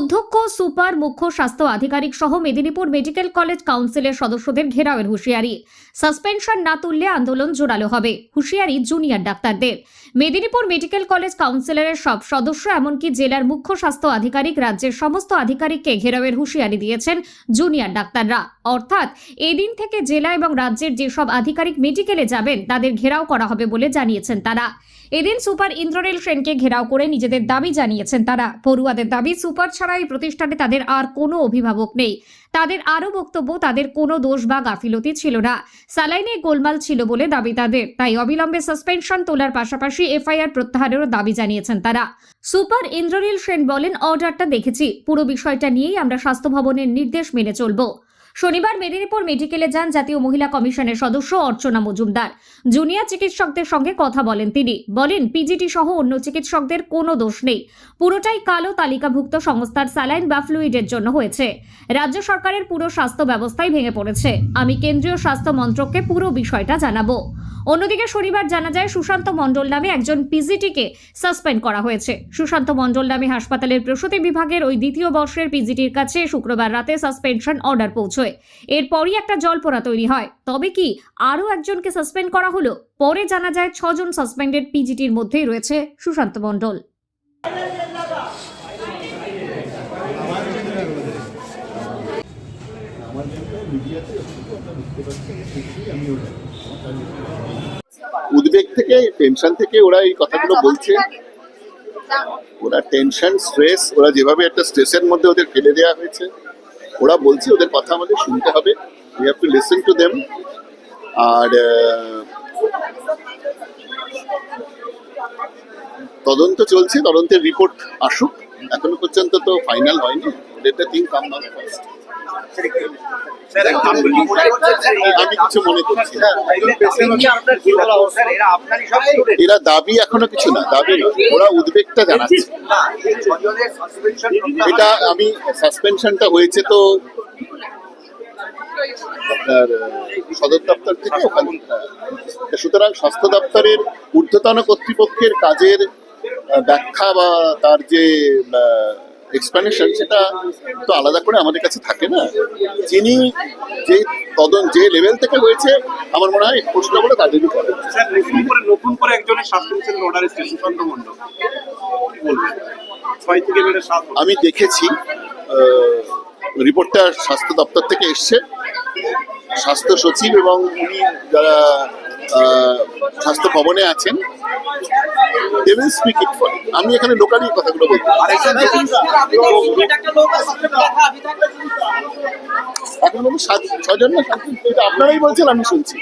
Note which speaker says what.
Speaker 1: অধ্যক্ষ, সুপার, মুখ্য স্বাস্থ্য আধিকারিক সহ মেদিনীপুর মেডিকেল কলেজ কাউন্সিলের সদস্যদের ঘেরাওয়ের হুঁশিয়ারি। সাসপেনশন না তুললে আন্দোলন জোরালো হবে, হুঁশিয়ারি জুনিয়র ডাক্তারদের। মেদিনীপুর মেডিকেল কলেজ কাউন্সিলের সব সদস্য এমনকি জেলার মুখ্য স্বাস্থ্য আধিকারিক, রাজ্যের সমস্ত আধিকারিককে ঘেরাওয়ের হুঁশিয়ারি দিয়েছেন জুনিয়র ডাক্তাররা। অর্থাৎ এদিন থেকে জেলা এবং রাজ্যের যেসব আধিকারিক মেডিকেলে যাবেন, তাদের ঘেরাও করা হবে বলে জানিয়েছেন তারা। এদিন সুপার ইন্দ্রনীল সেনকে ঘেরাও করে নিজেদের দাবি জানিয়েছেন তারা। পড়ুয়াদের দাবি, সুপার ছাড়া এই প্রতিষ্ঠানে তাদের আর কোনো অভিভাবক নেই। তাদের আরও বক্তব্য, তাদের কোনো দোষ বা গাফিলতি ছিল না। স্যালাইনে গোলমাল ছিল বলে দাবি তাদের। তাই অবিলম্বে সাসপেনশন তোলার পাশাপাশি এফআইআর প্রত্যাহারেরও দাবি জানিয়েছেন তারা। সুপার ইন্দ্রনীল সেন বলেন, অর্ডারটা দেখেছি। পুরো বিষয়টা নিয়েই আমরা স্বাস্থ্য ভবনের নির্দেশ মেনে চলব। শনিবার মেদিনীপুর মেডিকেলে যান জাতীয় মহিলা কমিশনের সদস্য অর্চনা মজুমদার। জুনিয়র চিকিৎসকদের সঙ্গে কথা বলেন তিনি। বলেন, পিজিটি সহ অন্য চিকিৎসকদের কোনো দোষ নেই। পুরোটাই কালো তালিকাভুক্ত সংস্থার স্যালাইন বা ফ্লুইডের জন্য হয়েছে। রাজ্য সরকারের পুরো স্বাস্থ্য ব্যবস্থাই ভেঙে পড়েছে। আমি কেন্দ্রীয় স্বাস্থ্য মন্ত্রককে পুরো বিষয়টা জানাব। অন্যদিকে শনিবার জানা যায় সুশান্ত মণ্ডল নামে একজন পিজিটিকে সাসপেন্ড করা হয়েছে। সুশান্ত মণ্ডল নামে হাসপাতালের প্রসূতি বিভাগের ওই দ্বিতীয় বর্ষের পিজিটির কাছে শুক্রবার রাতে সাসপেনশন অর্ডার পৌঁছয়। এরপরই একটা জলপোড়া তৈরি হয়। তবে কি আরও একজনকে সাসপেন্ড করা হলো? পরে জানা যায় ছজন সাসপেন্ডেড পিজিটির মধ্যেই রয়েছে সুশান্ত মণ্ডল।
Speaker 2: উদ্বেগ থেকে টেনশন থেকে ওরা এই কথাগুলো বলছে। ওরা টেনশন স্ট্রেস ওরা যেভাবে একটা স্ট্রেসের মধ্যে ওদের ফেলে দেওয়া হয়েছে ওরা বলছে ওদের কথা আমাদের শুনতে হবে। We have to listen to them আর তদন্ত চলছে তদন্তের রিপোর্ট আসুক। এখনও পর্যন্ত তো ফাইনাল হয়নি। ওদেরটা থিং কাম নট ফার্স্ট আমি কিছু মনে করছি এরা দাবি এখনও কিছু না দাবি ওরা উদ্বেগটা জানাচ্ছে। এটা আমি সাসপেনশনটা হয়েছে তো আপনার সদর দপ্তর থেকে ওখান সুতরাং স্বাস্থ্য দপ্তরের ঊর্ধ্বতন কর্তৃপক্ষের কাজের ব্যাখ্যা বা তার যে এক্সপ্লেনেশন সেটা তো আলাদা করে আমাদের কাছে থাকে না। যিনি যে তদন্ত যে লেভেল থেকে হয়েছে আমার মনে হয় প্রশ্ন করে তাদেরই করে
Speaker 3: নতুন করে একজনের সাসপেনশনের অর্ডার এসেছে সুশান্ত মণ্ডল। ছয় থেকে বেড়ে
Speaker 2: আমি দেখেছি রিপোর্টটা স্বাস্থ্য দপ্তর থেকে এসছে। স্বাস্থ্য সচিব এবং উনি যারা স্বাস্থ্য ভবনে আছেন they will speak it for আমি এখানে লোকালি কথাগুলো বলতে পারি। এখন সাত ছজন না সাতজন আপনারাই বলছেন আমি শুনছি।